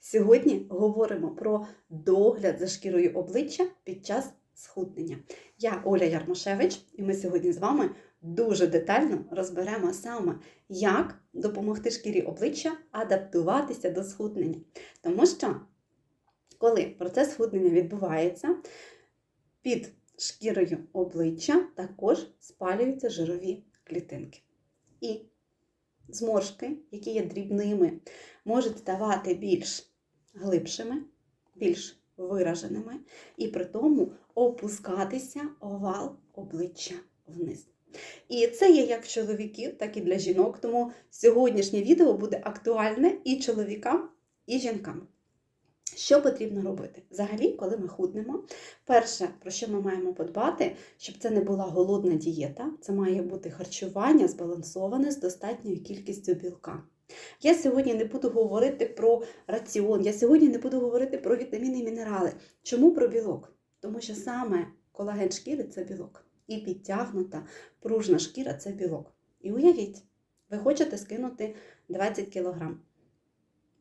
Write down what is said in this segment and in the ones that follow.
Сьогодні говоримо про догляд за шкірою обличчя під час схуднення. Я Оля Ярмошевич, і ми сьогодні з вами дуже детально розберемо саме, як допомогти шкірі обличчя адаптуватися до схуднення. Тому що, коли процес схуднення відбувається, під шкірою обличчя також спалюються жирові клітинки. І зморшки, які є дрібними, можуть ставати більш глибшими, більш вираженими, і при тому опускатися овал обличчя вниз. І це є як чоловіків, так і для жінок. Тому сьогоднішнє відео буде актуальне і чоловікам, і жінкам. Що потрібно робити? Взагалі, коли ми худнемо, перше, про що ми маємо подбати, щоб це не була голодна дієта, це має бути харчування збалансоване з достатньою кількістю білка. Я сьогодні не буду говорити про раціон, я сьогодні не буду говорити про вітаміни і мінерали. Чому про білок? Тому що саме колаген шкіри це білок. І підтягнута пружна шкіра це білок. І уявіть, ви хочете скинути 20 кг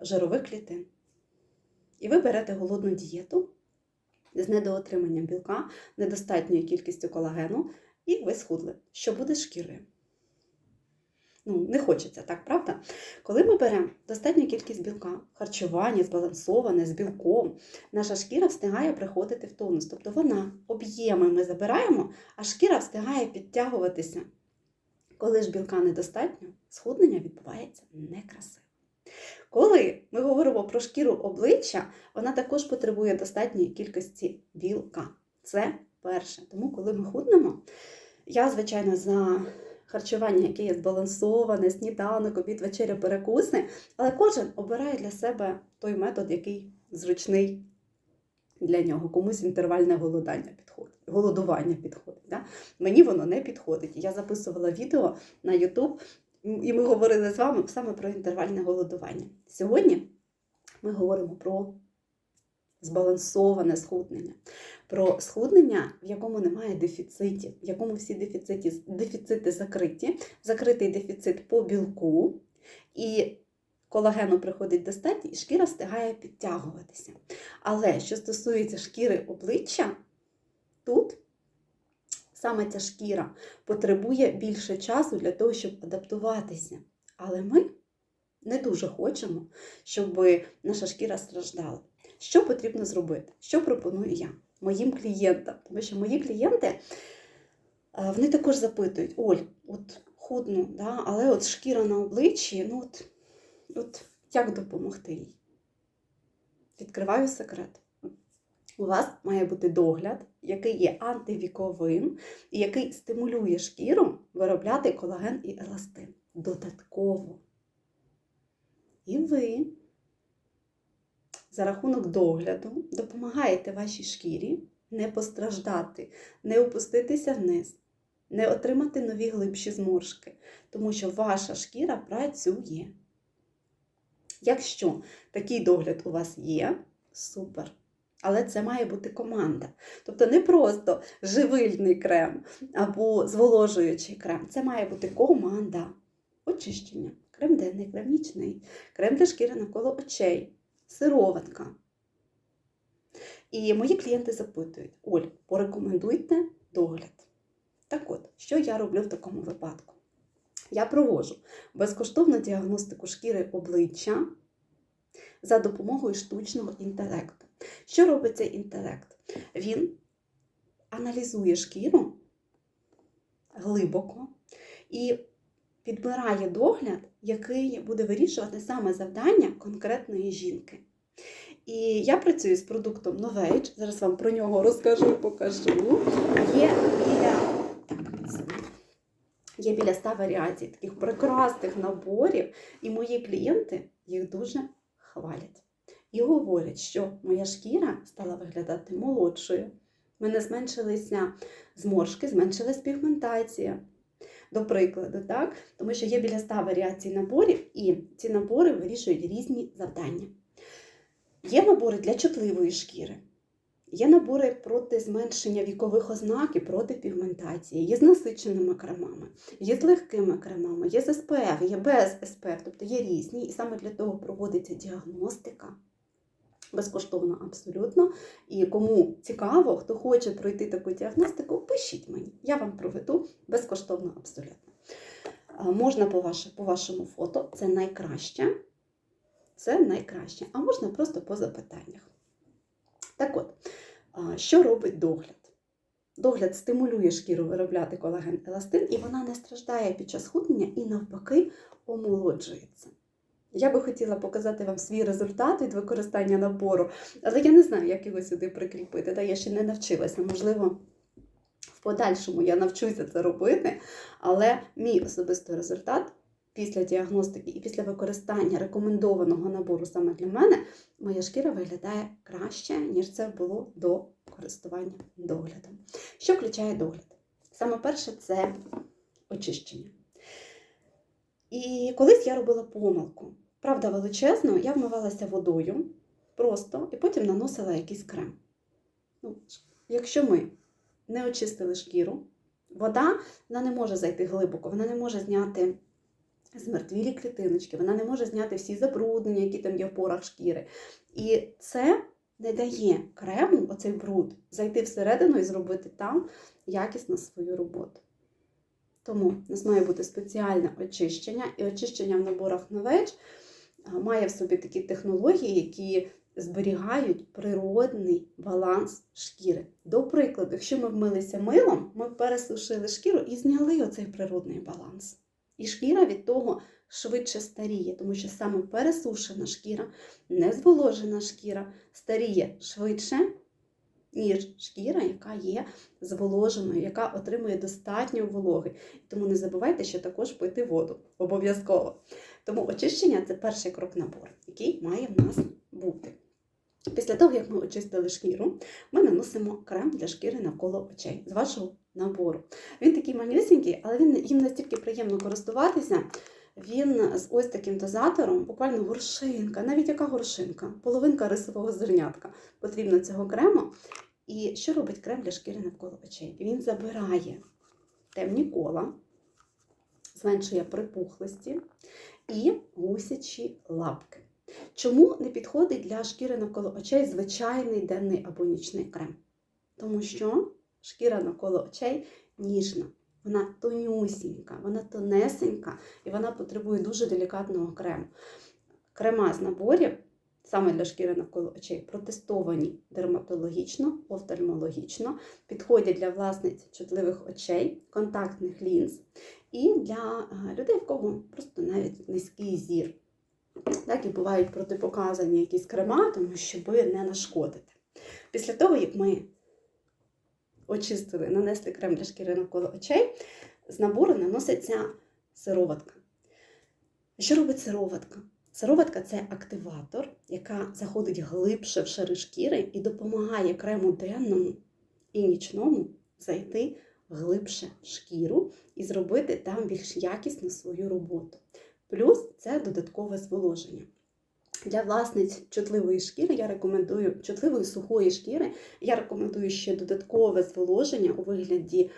жирових клітин. І ви берете голодну дієту з недоотриманням білка, недостатньою кількістю колагену, і ви схудли. Що буде шкірою? Ну, не хочеться, так, правда? Коли ми беремо достатню кількість білка, харчування збалансоване з білком, наша шкіра встигає приходити в тонус. Тобто вона об'єми ми забираємо, а шкіра встигає підтягуватися. Коли ж білка недостатньо, схуднення відбувається некрасиво. Коли ми говоримо про шкіру обличчя, вона також потребує достатньої кількості білка. Це перше. Тому, коли ми худнемо, я, звичайно, за харчування, яке є збалансоване, сніданок, обід, вечеря, перекуси, але кожен обирає для себе той метод, який зручний для нього. Комусь інтервальне голодання підходить, голодування підходить. Да? Мені воно не підходить. Я записувала відео на YouTube, і ми говорили з вами саме про інтервальне голодування. Сьогодні ми говоримо про збалансоване схуднення, про схуднення, в якому немає дефіцитів, в якому всі дефіцити, дефіцити закриті, закритий дефіцит по білку, і колагену приходить достатньо, і шкіра встигає підтягуватися. Але що стосується шкіри обличчя, тут саме ця шкіра потребує більше часу для того, щоб адаптуватися. Але ми не дуже хочемо, щоб наша шкіра страждала. Що потрібно зробити? Що пропоную я моїм клієнтам? Тому що мої клієнти вони також запитують: Оль, от худну, да, але от шкіра на обличчі, ну от, от як допомогти їй? Відкриваю секрет. У вас має бути догляд, який є антивіковим, і який стимулює шкіру виробляти колаген і еластин додатково. І ви за рахунок догляду допомагаєте вашій шкірі не постраждати, не опуститися вниз, не отримати нові глибші зморшки, тому що ваша шкіра працює. Якщо такий догляд у вас є, супер. Але це має бути команда. Тобто не просто живильний крем або зволожуючий крем. Це має бути команда. Очищення, крем денний, крем нічний, крем для шкіри навколо очей, сироватка. І мої клієнти запитують: Оль, порекомендуйте догляд. Так от, що я роблю в такому випадку? Я проводжу безкоштовну діагностику шкіри обличчя за допомогою штучного інтелекту. Що робить цей інтелект? Він аналізує шкіру глибоко і підбирає догляд, який буде вирішувати саме завдання конкретної жінки. І я працюю з продуктом Novage, зараз вам про нього розкажу і покажу. Є біля, є біля 100 варіацій таких прекрасних наборів, і мої клієнти їх дуже хвалять. І говорять, що моя шкіра стала виглядати молодшою. В мене зменшилися зморшки, зменшилась пігментація. До прикладу, так? тому що є біля 100 варіацій наборів, і ці набори вирішують різні завдання. Є набори для чутливої шкіри, є набори проти зменшення вікових ознак і проти пігментації, є з насиченими кремами, є з легкими кремами, є з СПФ, є без СПФ, тобто є різні, і саме для того проводиться діагностика. Безкоштовно абсолютно. І кому цікаво, хто хоче пройти таку діагностику, пишіть мені. Я вам проведу безкоштовно абсолютно. Можна по, ваше, по вашому фото, це найкраще. Це найкраще. А можна просто по запитаннях. Так от, що робить догляд? Догляд стимулює шкіру виробляти колаген еластин, і вона не страждає під час худнення і навпаки омолоджується. Я би хотіла показати вам свій результат від використання набору, але я не знаю, як його сюди прикріпити. Та я ще не навчилася. Можливо, в подальшому я навчуся це робити, але мій особистий результат після діагностики і після використання рекомендованого набору саме для мене, моя шкіра виглядає краще, ніж це було до користування доглядом. Що включає догляд? Саме перше це очищення. І колись я робила помилку. Правда, величезну, я вмивалася водою просто і потім наносила якийсь крем. Ну, якщо ми не очистили шкіру, вода вона не може зайти глибоко, вона не може зняти змертвілі клітиночки, вона не може зняти всі забруднення, які там є в порах шкіри. І це не дає крему, оцей бруд, зайти всередину і зробити там якісно свою роботу. Тому у нас має бути спеціальне очищення, і очищення в наборах Novage має в собі такі технології, які зберігають природний баланс шкіри. До прикладу, якщо ми вмилися милом, ми пересушили шкіру і зняли оцей природний баланс. І шкіра від того швидше старіє, тому що саме пересушена шкіра, незволожена шкіра старіє швидше, ніж шкіра, яка є зволоженою, яка отримує достатньо вологи. Тому не забувайте, що також пити воду обов'язково. Тому очищення це перший крок набору, який має в нас бути. Після того, як ми очистили шкіру, ми наносимо крем для шкіри навколо очей з вашого набору. Він такий манюсінький, але він їм настільки приємно користуватися. Він з ось таким дозатором, буквально горшинка, навіть яка горшинка, половинка рисового зернятка потрібно цього крему. І що робить крем для шкіри навколо очей? Він забирає темні кола, зменшує припухлості і гусячі лапки. Чому не підходить для шкіри навколо очей звичайний денний або нічний крем? Тому що шкіра навколо очей ніжна, вона тонюсінька, вона тонесенька і вона потребує дуже делікатного крему. Крема з наборів, саме для шкіри навколо очей, протестовані дерматологічно, офтальмологічно, підходять для власниць чутливих очей, контактних лінз і для людей, в кого просто навіть низький зір. Так і бувають протипоказані якісь крема, тому щоб не нашкодити. Після того, як ми очистили, нанесли крем для шкіри навколо очей, з набору наноситься сироватка. Що робить сироватка? Сироватка це активатор, яка заходить глибше в шари шкіри і допомагає крему денному і нічному зайти глибше в шкіру і зробити там більш якісно свою роботу. Плюс це додаткове зволоження. Для власниць чутливої шкіри я рекомендую чутливої сухої шкіри, я рекомендую ще додаткове зволоження у вигляді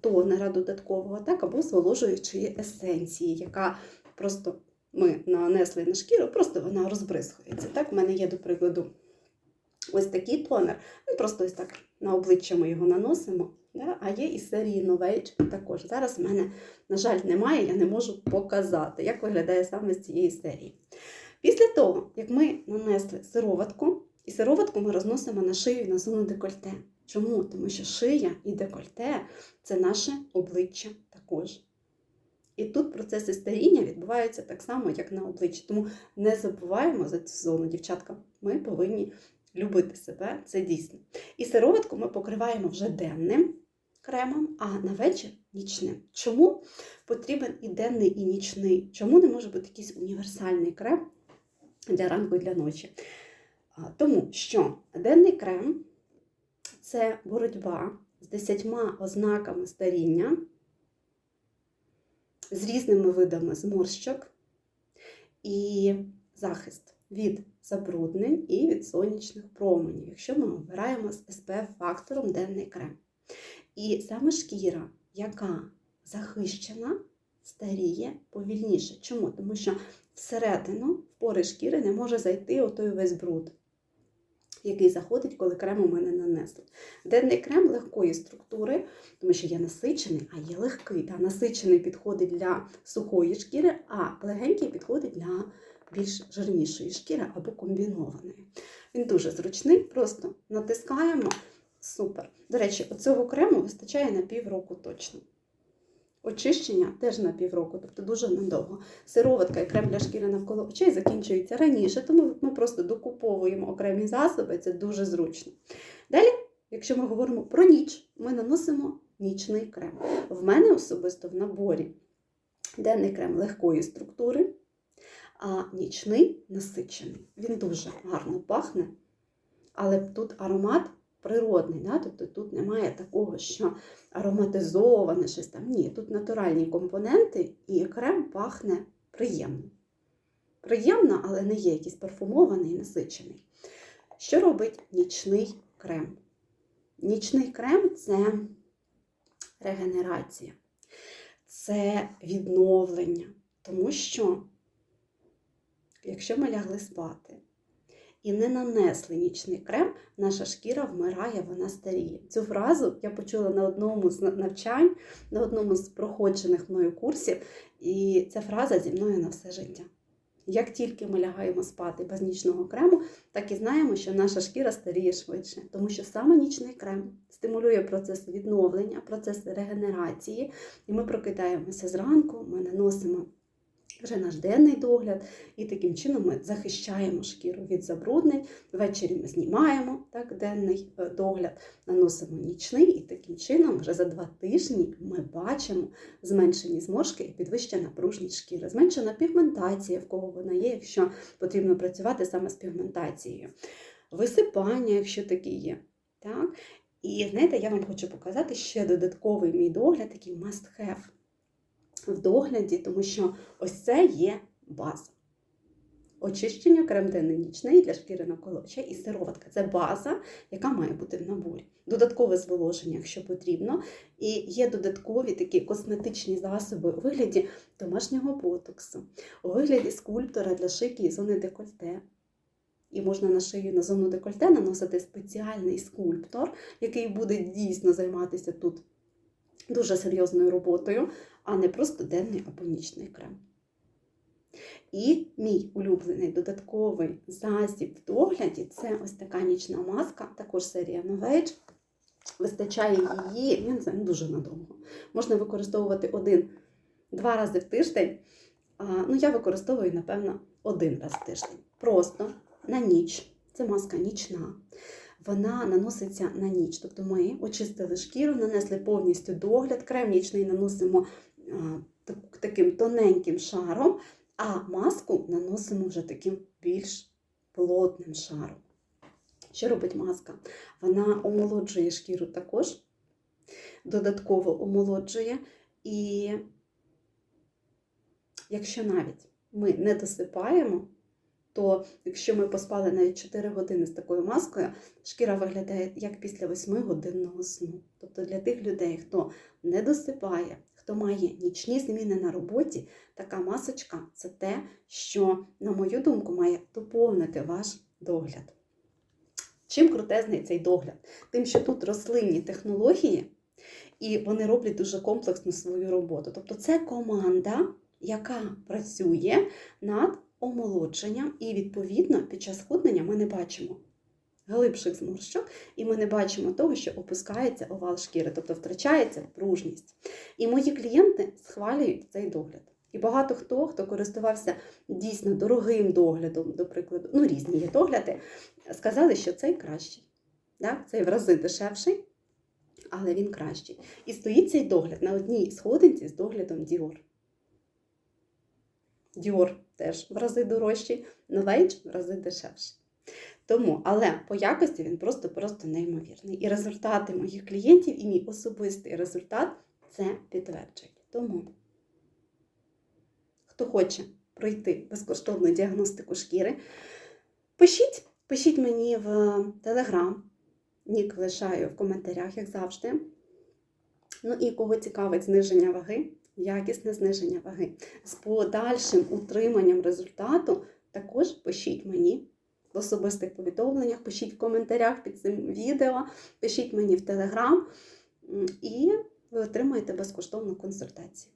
тонера додаткового, так, або зволожуючої есенції, яка просто ми нанесли на шкіру, просто вона розбризхується. Так, У мене є, до прикладу, ось такий тонер. Ну, просто ось так на обличчя ми його наносимо. Да? А є із серії Novage також. Зараз в мене, на жаль, немає, я не можу показати, як виглядає саме з цієї серії. Після того, як ми нанесли сироватку, і сироватку ми розносимо на шию на зону декольте. Чому? Тому що шия і декольте це наше обличчя також. І тут процеси старіння відбуваються так само, як на обличчі. Тому не забуваємо за цю зону, дівчатка. Ми повинні любити себе, це дійсно. І сироватку ми покриваємо вже денним кремом, а на вечір нічним. Чому потрібен і денний, і нічний? Чому не може бути якийсь універсальний крем для ранку і для ночі? Тому що денний крем це боротьба з десятьма ознаками старіння, з різними видами зморщок і захист від забруднень і від сонячних променів, якщо ми обираємо з SPF-фактором денний крем. І саме шкіра, яка захищена, старіє повільніше. Чому? Тому що всередину в пори шкіри не може зайти отой весь бруд. який заходить, коли крем у мене нанесли. Денний крем легкої структури, тому що є насичений, а є легкий. Та насичений підходить для сухої шкіри, а легенький підходить для більш жирнішої шкіри або комбінованої. Він дуже зручний, просто натискаємо. Супер. До речі, оцього крему вистачає на півроку точно. Очищення теж на півроку, тобто дуже надовго. Сироватка і крем для шкіри навколо очей закінчується раніше, тому ми просто докуповуємо окремі засоби, це дуже зручно. Далі, якщо ми говоримо про ніч, ми наносимо нічний крем. В мене особисто в наборі денний крем легкої структури, а нічний насичений. Він дуже гарно пахне, але тут аромат природний, да? тобто тут немає такого, що ароматизоване щось там. Ні, тут натуральні компоненти, і крем пахне приємно. Приємно, але не є якийсь парфумований насичений. Що робить нічний крем? Нічний крем це регенерація, це відновлення. Тому що, якщо ми лягли спати і не нанесли нічний крем, наша шкіра вмирає, вона старіє. Цю фразу я почула на одному з навчань, на одному з проходжених мною курсів, і ця фраза зі мною на все життя. Як тільки ми лягаємо спати без нічного крему, так і знаємо, що наша шкіра старіє швидше, тому що саме нічний крем стимулює процес відновлення, процес регенерації, і ми прокидаємося зранку, ми наносимо вже наш денний догляд, і таким чином ми захищаємо шкіру від забруднень. Ввечері ми знімаємо так, денний е, догляд, наносимо нічний, і таким чином вже за два тижні ми бачимо зменшені зморшки і підвищена пружність шкіри, зменшена пігментація, в кого вона є, якщо потрібно працювати саме з пігментацією, висипання, якщо такі є. Так? І знаєте, я вам хочу показати ще додатковий мій догляд, такий must have в догляді, тому що ось це є база. Очищення крем нічний для шкіри навколо очей і сироватка це база, яка має бути в наборі. Додаткове зволоження, якщо потрібно. І є додаткові такі косметичні засоби у вигляді домашнього ботоксу, у вигляді скульптора для шики і зони декольте. І можна на шию на зону декольте наносити спеціальний скульптор, який буде дійсно займатися тут дуже серйозною роботою, а не просто денний або нічний крем. І мій улюблений додатковий засіб в догляді це ось така нічна маска, також серія Novage. Вистачає її, я не знаю, дуже надовго. Можна використовувати один-два рази в тиждень. А, ну, я використовую, напевно, один раз в тиждень. Просто на ніч. Це маска нічна. Вона наноситься на ніч. Тобто ми очистили шкіру, нанесли повністю догляд, крем нічний наносимо таким тоненьким шаром, а маску наносимо вже таким більш плотним шаром. Що робить маска? Вона омолоджує шкіру також, додатково омолоджує. І якщо навіть ми не досипаємо, то якщо ми поспали навіть 4 години з такою маскою, шкіра виглядає як після 8-годинного сну. Тобто для тих людей, хто не досипає, хто має нічні зміни на роботі, така масочка це те, що, на мою думку, має доповнити ваш догляд. Чим крутезний цей догляд? Тим, що тут рослинні технології, і вони роблять дуже комплексно свою роботу. Тобто це команда, яка працює над омолодженням, і, відповідно, під час худнення ми не бачимо глибших зморщок, і ми не бачимо того, що опускається овал шкіри, тобто втрачається пружність. І мої клієнти схвалюють цей догляд. І багато хто, хто користувався дійсно дорогим доглядом, до прикладу, ну різні є догляди, сказали, що цей кращий. Да? Цей в рази дешевший, але він кращий. І стоїть цей догляд на одній сходинці з доглядом Dior. Dior теж в рази дорожчий, Novage в рази дешевший. Тому, але по якості він просто-просто неймовірний. І результати моїх клієнтів, і мій особистий результат це підтверджують. Тому, хто хоче пройти безкоштовну діагностику шкіри, пишіть, пишіть мені в Телеграм. Нік лишаю в коментарях, як завжди. Ну і кого цікавить зниження ваги, якісне зниження ваги з подальшим утриманням результату, також пишіть мені в особистих повідомленнях, пишіть в коментарях під цим відео, пишіть мені в Телеграм, і ви отримаєте безкоштовну консультацію.